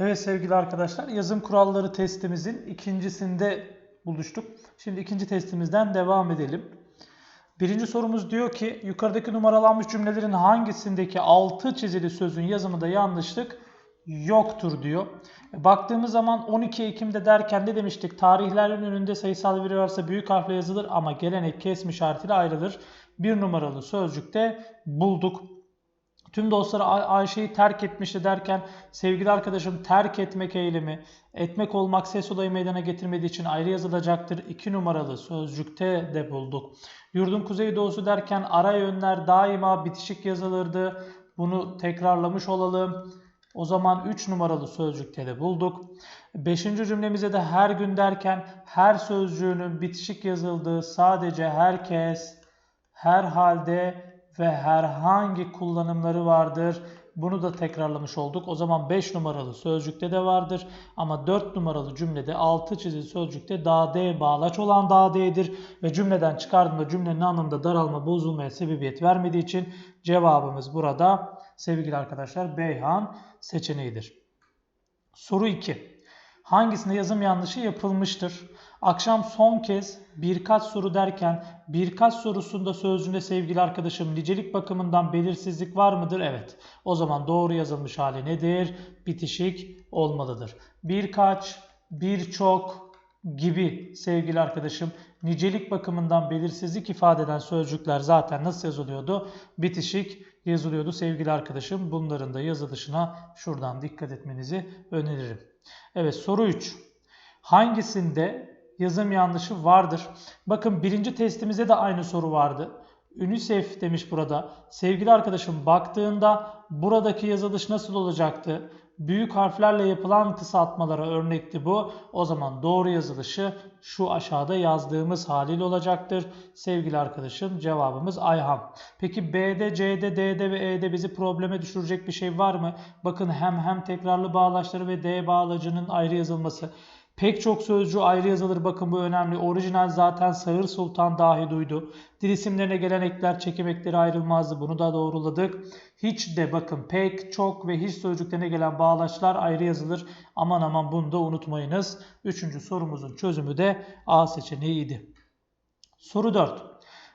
Evet sevgili arkadaşlar yazım kuralları testimizin ikincisinde buluştuk. Şimdi ikinci testimizden devam edelim. Birinci sorumuz diyor ki yukarıdaki numaralanmış cümlelerin hangisindeki altı çizili sözün yazımında yanlışlık yoktur diyor. Baktığımız zaman 12 Ekim'de derken ne demiştik? Tarihlerin önünde sayısal veri varsa büyük harfle yazılır ama gelenek kesme işaretiyle ayrılır. Bir numaralı sözcükte bulduk. Tüm dostları Ay- Ayşe'yi terk etmişti derken sevgili arkadaşım terk etmek eylemi, etmek olmak ses olayı meydana getirmediği için ayrı yazılacaktır. 2 numaralı sözcükte de bulduk. Yurdun kuzeydoğusu derken ara yönler daima bitişik yazılırdı. Bunu tekrarlamış olalım. O zaman 3 numaralı sözcükte de bulduk. 5. cümlemize de her gün derken her sözcüğünün bitişik yazıldığı sadece herkes, her halde ve herhangi kullanımları vardır. Bunu da tekrarlamış olduk. O zaman 5 numaralı sözcükte de vardır. Ama 4 numaralı cümlede 6 çizili sözcükte da D bağlaç olan da D'dir. Ve cümleden çıkardığımda cümlenin anlamında daralma bozulmaya sebebiyet vermediği için cevabımız burada sevgili arkadaşlar Beyhan seçeneğidir. Soru 2. Hangisinde yazım yanlışı yapılmıştır? Akşam son kez birkaç soru derken birkaç sorusunda sözcüğünde sevgili arkadaşım nicelik bakımından belirsizlik var mıdır? Evet. O zaman doğru yazılmış hali nedir? Bitişik olmalıdır. Birkaç, birçok gibi sevgili arkadaşım nicelik bakımından belirsizlik ifade eden sözcükler zaten nasıl yazılıyordu? Bitişik yazılıyordu sevgili arkadaşım. Bunların da yazılışına şuradan dikkat etmenizi öneririm. Evet soru 3. Hangisinde yazım yanlışı vardır? Bakın birinci testimizde de aynı soru vardı. UNICEF demiş burada. Sevgili arkadaşım baktığında buradaki yazılış nasıl olacaktı? Büyük harflerle yapılan kısaltmalara örnekti bu. O zaman doğru yazılışı şu aşağıda yazdığımız haliyle olacaktır. Sevgili arkadaşım cevabımız Ayhan. Peki B'de, C'de, D'de ve E'de bizi probleme düşürecek bir şey var mı? Bakın hem hem tekrarlı bağlaçları ve D bağlacının ayrı yazılması. Pek çok sözcüğü ayrı yazılır. Bakın bu önemli. Orijinal zaten Sağır Sultan dahi duydu. Dil isimlerine gelen ekler çekim ekleri ayrılmazdı. Bunu da doğruladık. Hiç de bakın pek, çok ve hiç sözcüklerine gelen bağlaçlar ayrı yazılır. Aman aman bunu da unutmayınız. Üçüncü sorumuzun çözümü de A seçeneğiydi. Soru 4.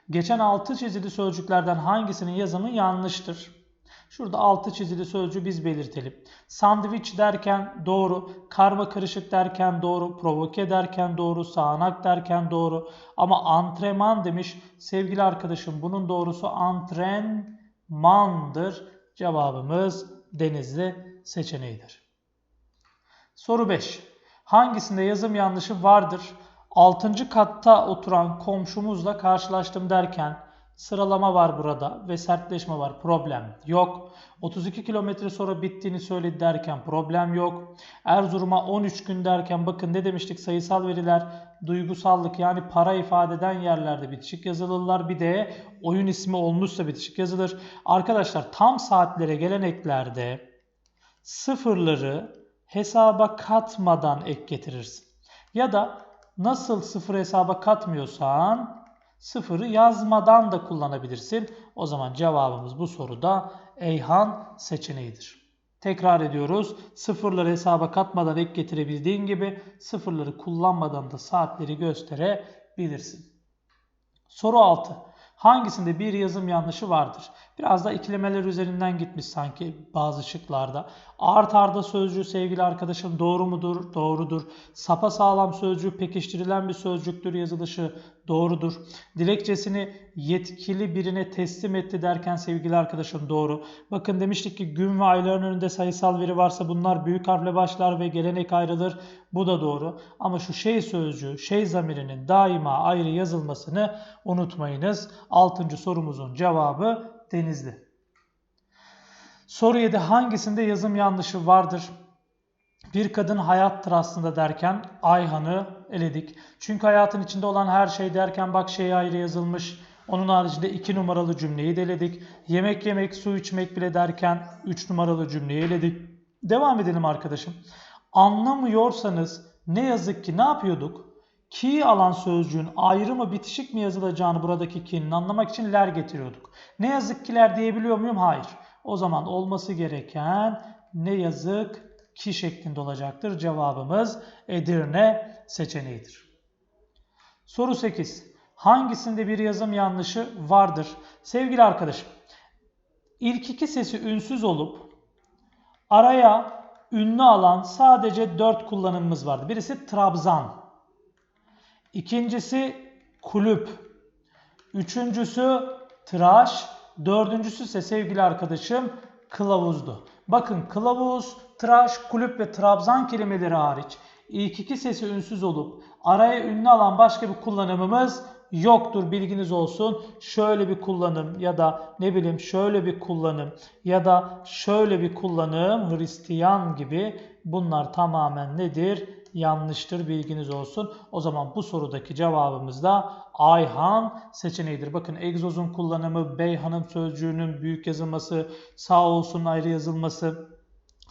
Geçen altı çizili sözcüklerden hangisinin yazımı yanlıştır? Şurada altı çizili sözcüğü biz belirtelim. Sandviç derken doğru, karma karışık derken doğru, provoke derken doğru, sağanak derken doğru. Ama antrenman demiş sevgili arkadaşım bunun doğrusu antrenmandır. Cevabımız Denizli seçeneğidir. Soru 5. Hangisinde yazım yanlışı vardır? 6. katta oturan komşumuzla karşılaştım derken Sıralama var burada ve sertleşme var. Problem yok. 32 kilometre sonra bittiğini söyledi derken problem yok. Erzurum'a 13 gün derken bakın ne demiştik sayısal veriler duygusallık yani para ifade eden yerlerde bitişik yazılırlar. Bir de oyun ismi olmuşsa bitişik yazılır. Arkadaşlar tam saatlere gelen eklerde sıfırları hesaba katmadan ek getirirsin. Ya da nasıl sıfır hesaba katmıyorsan Sıfırı yazmadan da kullanabilirsin. O zaman cevabımız bu soruda Eyhan seçeneğidir. Tekrar ediyoruz. Sıfırları hesaba katmadan ek getirebildiğin gibi sıfırları kullanmadan da saatleri gösterebilirsin. Soru 6. Hangisinde bir yazım yanlışı vardır? Biraz da ikilemeler üzerinden gitmiş sanki bazı şıklarda. Art arda sözcüğü sevgili arkadaşım doğru mudur? Doğrudur. Sapa sağlam sözcüğü pekiştirilen bir sözcüktür yazılışı doğrudur. Dilekçesini yetkili birine teslim etti derken sevgili arkadaşım doğru. Bakın demiştik ki gün ve ayların önünde sayısal veri varsa bunlar büyük harfle başlar ve gelenek ayrılır. Bu da doğru. Ama şu şey sözcüğü, şey zamirinin daima ayrı yazılmasını unutmayınız. Altıncı sorumuzun cevabı Denizli. Soru 7 hangisinde yazım yanlışı vardır? Bir kadın hayattır aslında derken Ayhan'ı eledik. Çünkü hayatın içinde olan her şey derken bak şey ayrı yazılmış. Onun haricinde 2 numaralı cümleyi de eledik. Yemek yemek, su içmek bile derken 3 numaralı cümleyi eledik. Devam edelim arkadaşım. Anlamıyorsanız ne yazık ki ne yapıyorduk? Ki alan sözcüğün ayrı mı bitişik mi yazılacağını buradaki ki'nin anlamak için ler getiriyorduk. Ne yazık kiler diyebiliyor muyum? Hayır. O zaman olması gereken ne yazık ki şeklinde olacaktır. Cevabımız Edirne seçeneğidir. Soru 8. Hangisinde bir yazım yanlışı vardır? Sevgili arkadaşım, ilk iki sesi ünsüz olup araya ünlü alan sadece 4 kullanımımız vardı. Birisi Trabzan, ikincisi kulüp, üçüncüsü tıraş, dördüncüsü ise sevgili arkadaşım kılavuzdu. Bakın kılavuz, tıraş, kulüp ve trabzan kelimeleri hariç ilk iki sesi ünsüz olup araya ünlü alan başka bir kullanımımız yoktur bilginiz olsun. Şöyle bir kullanım ya da ne bileyim şöyle bir kullanım ya da şöyle bir kullanım Hristiyan gibi bunlar tamamen nedir? Yanlıştır bilginiz olsun. O zaman bu sorudaki cevabımız da Ayhan seçeneğidir. Bakın egzozun kullanımı, Beyhan'ın sözcüğünün büyük yazılması, sağ olsun ayrı yazılması,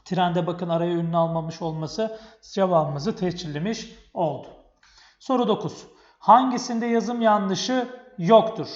trende bakın araya ünlü almamış olması cevabımızı tescillemiş oldu. Soru 9. Hangisinde yazım yanlışı yoktur?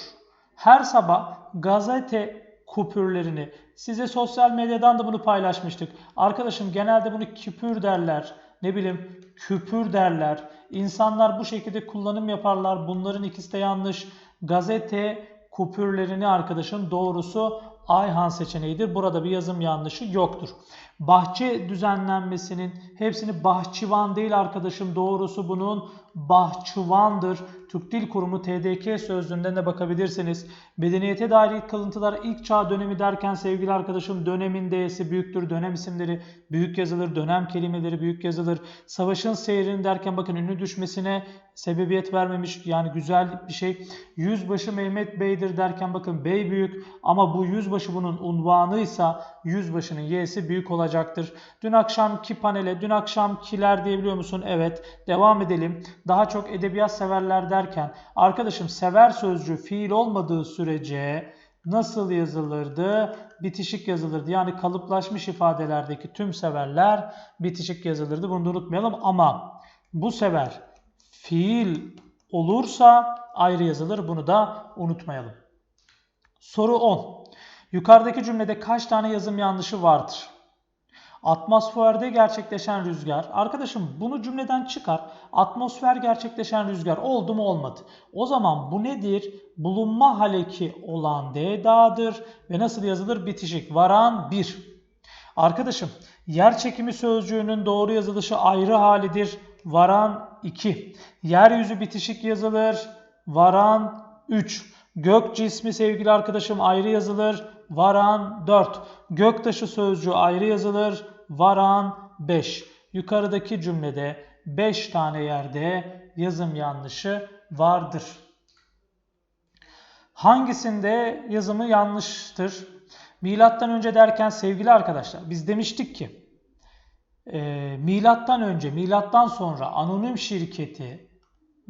Her sabah gazete kupürlerini size sosyal medyadan da bunu paylaşmıştık. Arkadaşım genelde bunu küpür derler. Ne bileyim küpür derler. İnsanlar bu şekilde kullanım yaparlar. Bunların ikisi de yanlış. Gazete kupürlerini arkadaşım doğrusu Ayhan seçeneğidir. Burada bir yazım yanlışı yoktur. Bahçe düzenlenmesinin hepsini bahçıvan değil arkadaşım. Doğrusu bunun bahçıvandır. Türk Dil Kurumu TDK sözlüğünden de bakabilirsiniz. Medeniyete dair kalıntılar ilk çağ dönemi derken sevgili arkadaşım dönemin D'si büyüktür. Dönem isimleri büyük yazılır. Dönem kelimeleri büyük yazılır. Savaşın seyrini derken bakın ünlü düşmesine sebebiyet vermemiş. Yani güzel bir şey. Yüzbaşı Mehmet Bey'dir derken bakın bey büyük ama bu yüzbaşı bunun unvanıysa yüzbaşının y'si büyük olacaktır. Dün akşamki panele dün akşamkiler diyebiliyor musun? Evet. Devam edelim. Daha çok edebiyat severler derken arkadaşım sever sözcüğü fiil olmadığı sürece nasıl yazılırdı? Bitişik yazılırdı. Yani kalıplaşmış ifadelerdeki tüm severler bitişik yazılırdı. Bunu da unutmayalım ama bu sever fiil olursa ayrı yazılır. Bunu da unutmayalım. Soru 10. Yukarıdaki cümlede kaç tane yazım yanlışı vardır? Atmosferde gerçekleşen rüzgar. Arkadaşım bunu cümleden çıkar. Atmosfer gerçekleşen rüzgar oldu mu olmadı. O zaman bu nedir? Bulunma haleki olan D dağıdır ve nasıl yazılır? Bitişik. Varan 1. Arkadaşım yer çekimi sözcüğünün doğru yazılışı ayrı halidir. Varan 2. Yeryüzü bitişik yazılır. Varan 3. Gök cismi sevgili arkadaşım ayrı yazılır. Varan 4. Göktaşı sözcüğü ayrı yazılır. Varan 5. Yukarıdaki cümlede 5 tane yerde yazım yanlışı vardır. Hangisinde yazımı yanlıştır? Milattan önce derken sevgili arkadaşlar biz demiştik ki e, milattan önce, milattan sonra anonim şirketi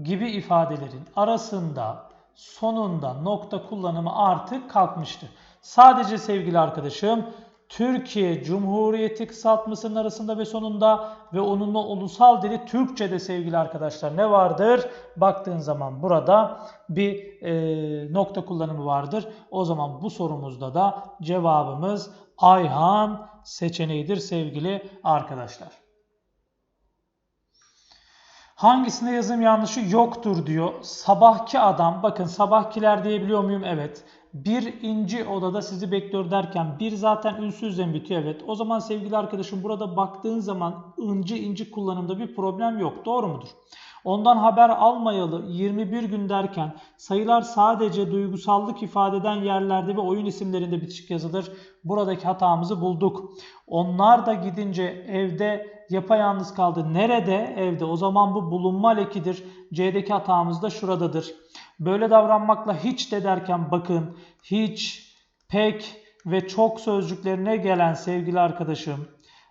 gibi ifadelerin arasında sonunda nokta kullanımı artık kalkmıştı. Sadece sevgili arkadaşım Türkiye Cumhuriyeti kısaltmasının arasında ve sonunda ve onunla ulusal dili Türkçe'de sevgili arkadaşlar ne vardır? Baktığın zaman burada bir e, nokta kullanımı vardır. O zaman bu sorumuzda da cevabımız Ayhan seçeneğidir sevgili arkadaşlar. Hangisinde yazım yanlışı yoktur diyor. Sabahki adam, bakın sabahkiler diyebiliyor muyum? Evet. Bir inci odada sizi bekliyor derken bir zaten ünsüzle bitiyor evet. O zaman sevgili arkadaşım burada baktığın zaman inci inci kullanımda bir problem yok. Doğru mudur? Ondan haber almayalı 21 gün derken sayılar sadece duygusallık ifade eden yerlerde ve oyun isimlerinde bitişik yazılır. Buradaki hatamızı bulduk. Onlar da gidince evde yapayalnız kaldı. Nerede? Evde. O zaman bu bulunma lekidir. C'deki hatamız da şuradadır. Böyle davranmakla hiç de derken bakın hiç, pek ve çok sözcüklerine gelen sevgili arkadaşım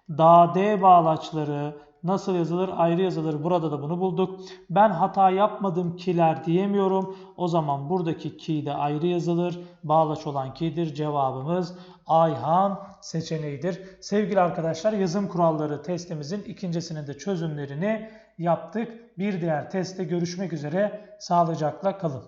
da D bağlaçları nasıl yazılır? Ayrı yazılır. Burada da bunu bulduk. Ben hata yapmadım kiler diyemiyorum. O zaman buradaki ki de ayrı yazılır. Bağlaç olan ki'dir. Cevabımız Ayhan seçeneğidir. Sevgili arkadaşlar yazım kuralları testimizin ikincisinin de çözümlerini yaptık. Bir diğer testte görüşmek üzere. Sağlıcakla kalın.